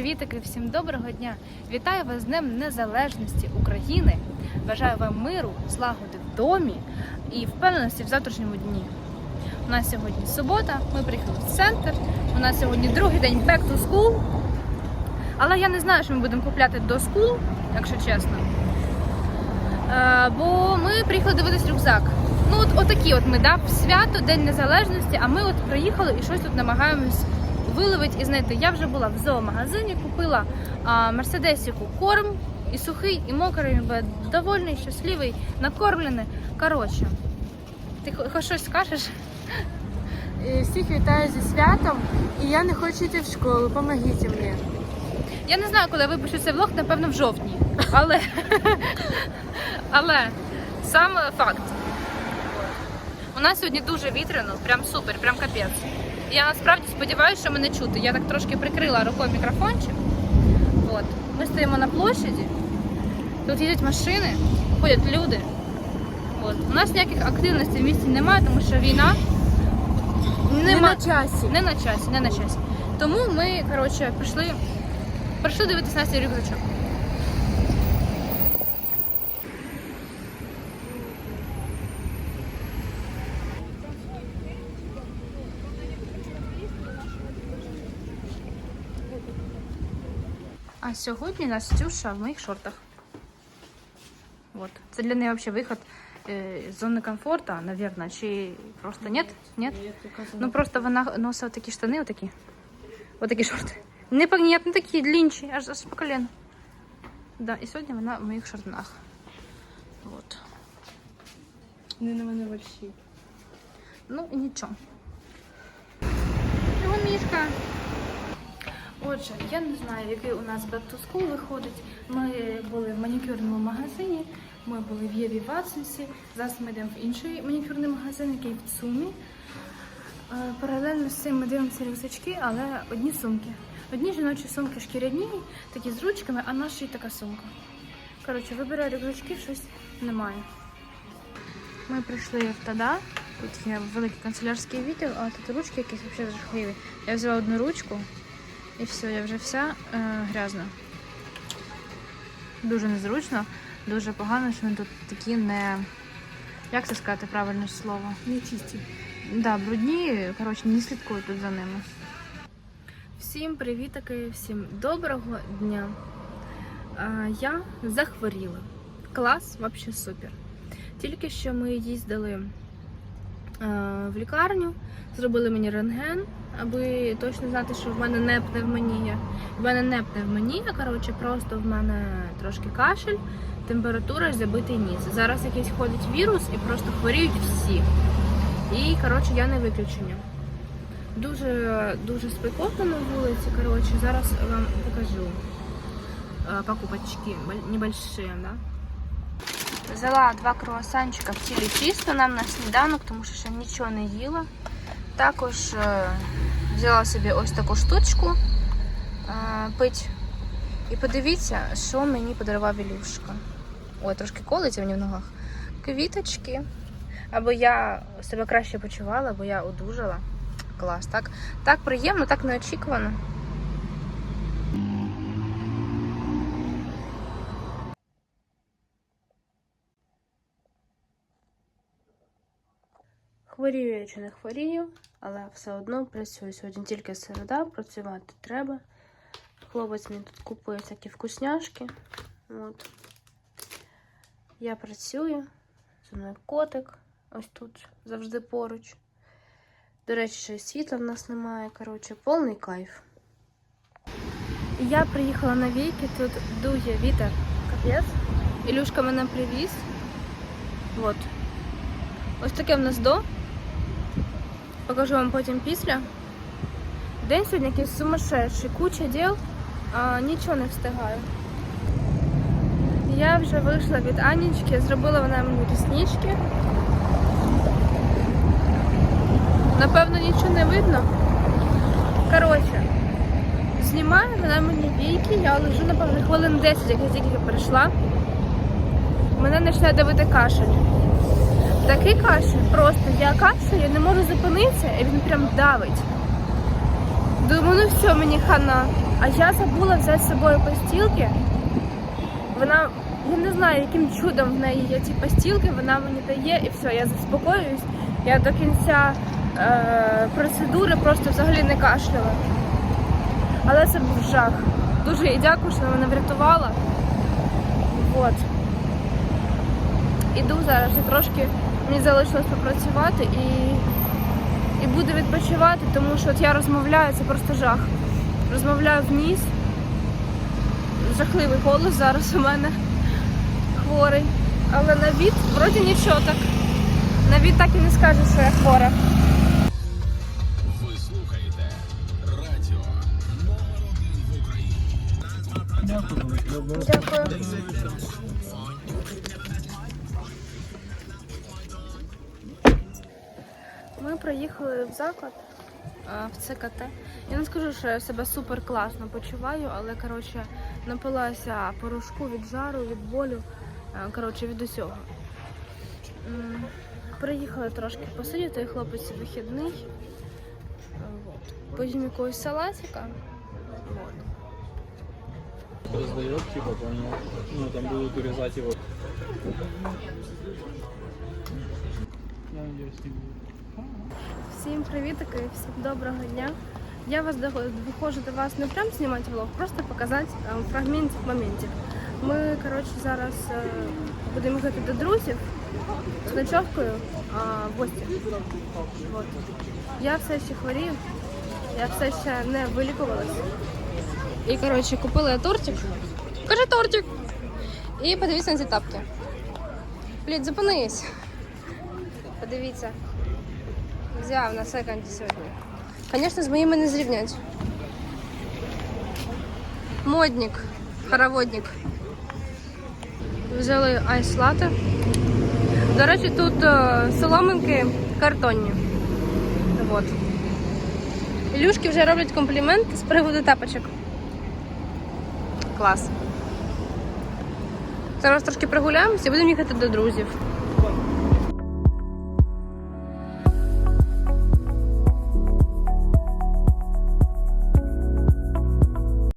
привітики, всім доброго дня! Вітаю вас з Днем Незалежності України. Бажаю вам миру, злагоди в домі і впевненості в завтрашньому дні. У нас сьогодні субота, ми приїхали в центр. У нас сьогодні другий день back to school. Але я не знаю, що ми будемо купляти до school, якщо чесно. Е, бо ми приїхали дивитись рюкзак. Ну, от отакі от ми да, свято, День Незалежності, а ми от приїхали і щось тут намагаємось виловити і знайти. Я вже була в зоомагазині, купила а, Мерседесіку корм і сухий, і мокрий, він буде довольний, щасливий, накормлений. Коротше, ти хоч щось скажеш? Всіх вітаю зі святом, і я не хочу йти в школу. Помогіть мені. Я не знаю, коли я випущу цей влог, напевно, в жовтні. Але, але сам факт. У нас сьогодні дуже вітряно, прям супер, прям капець. Я насправді сподіваюся, що мене чути. Я так трошки прикрила рукою мікрофончик. От. Ми стоїмо на площаді, тут їдуть машини, ходять люди. От. У нас ніяких активностей в місті немає, тому що війна Не нема... на часі. Не на часі, не на часі. Тому ми, коротше, прийшли, прийшли дивитися на цей рюкзачок. А сьогодні Настюша в моїх шортах. Вот. Це для неї взагалі виход е, з зони комфорту, наверное, чи просто нет? Нет? Ну просто вона носила такі штани, отакі. Отакі шорти. Не ні, не такі длинні, аж, аж по коліну. Да, і сьогодні вона в моїх шортах. Вот. Не на мене борщі. Ну нічого. Його мішка. Отже, я не знаю, який у нас back to school виходить. Ми були в манікюрному магазині, ми були в Єві Ватсонсі. Зараз ми йдемо в інший манікюрний магазин, який в Цумі. Е, Паралельно з цим ми дивимося рюкзачки, але одні сумки. Одні жіночі сумки шкіряні, такі з ручками, а наша така сумка. Коротше, вибираю рюкзачки, щось немає. Ми прийшли в Тада. Тут є великий канцелярський відділ, а тут ручки якісь взагалі жахливі. Я взяла одну ручку і все, я вже вся е, грязна. Дуже незручно, дуже погано, що вони тут такі не. Як це сказати правильне слово? Не чисті. Да, брудні, коротше, не слідкую тут за ними. Всім привітки, всім доброго дня. А, я захворіла. Клас, взагалі супер. Тільки що ми їздили в лікарню, зробили мені рентген, аби точно знати, що в мене не пневмонія. В мене не пневмонія, коротше, просто в мене трошки кашель, температура забитий ніс. Зараз якийсь ходить вірус і просто хворіють всі. І коротше я не виключення. Дуже дуже спекотно на вулиці. Коротше, зараз вам покажу е, покупочки небольшие, да? Взяла два круасанчика в тілі чисто нам на сніданок, тому що ще нічого не їла. Також е, взяла собі ось таку штучку е, пить. І подивіться, що мені подарував Ілюшка. Ой, трошки колиться мені в ногах. Квіточки. Або я себе краще почувала, бо я одужала. Клас, так, так приємно, так неочікувано. Хворію я чи не хворію, але все одно працюю. Сьогодні тільки середа, працювати треба. Хлопець мені тут купує всякі вкусняшки. От. Я працюю. Зі мною котик. Ось тут завжди поруч. До речі, ще й світла в нас немає. Коротше, повний кайф. Я приїхала на війки, тут дує вітер. Капець. Ілюшка мене привіз. От. Ось таке в нас до. Покажу вам потім після. День сьогодні якийсь сумасшедший, куча діл, а нічого не встигаю. Я вже вийшла від Анічки, зробила вона мені ріснички. Напевно, нічого не видно. Коротше, знімаю вона мені війки, я лежу, напевно, хвилин 10, як я тільки прийшла. Мене почне давити кашель. Такий кашель, просто я кашель, я не можу зупинитися, і він прям давить. Думаю, ну все, мені хана. А я забула взяти з собою постілки. Вона, я не знаю, яким чудом в неї є ці постілки, вона мені дає і все, я заспокоююсь. Я до кінця е, процедури просто взагалі не кашляла. Але це був жах. Дуже їй дякую, що мене врятувала. От. Іду зараз трошки мені залишилось попрацювати і, і буду відпочивати, тому що от я розмовляю, це просто жах. Розмовляю в ніс. Жахливий голос зараз у мене хворий. Але на від вроді нічого так. На від так і не скажу, що я хвора. Ви слухаєте радіо номер один в Україні. Дякую. Ми приїхали в заклад в ЦКТ. Я не скажу, що я себе супер класно почуваю, але коротше напилася порошку від жару, від болю, коротше, від усього. Приїхали трошки посидіти, хлопець вихідний. Поїм якогось салатика. Раздает, типа, понял. Ну, там будут урезать его. Я надеюсь, не будет. Всім привітики, всім доброго дня. Я вас виходжу до вас не прям знімати влог, просто показати е, фрагментик моментів. Ми коротше зараз е, будемо їхати до друзів з ночовкою в гості. От. Я все ще хворію, я все ще не вилікувалася. І коротше купила я тортик. Кажи тортик! І подивіться на ці тапки. Блін, зупинись. Подивіться. Взяв на секонді сьогодні. Звісно, з моїми не зрівнять. Модник, хороводник. Взяли айс лати. До речі, тут е, соломинки картонні. Вот. Ілюшки вже роблять комплімент з приводу тапочок. Клас. Зараз трошки прогуляємося і будемо їхати до друзів.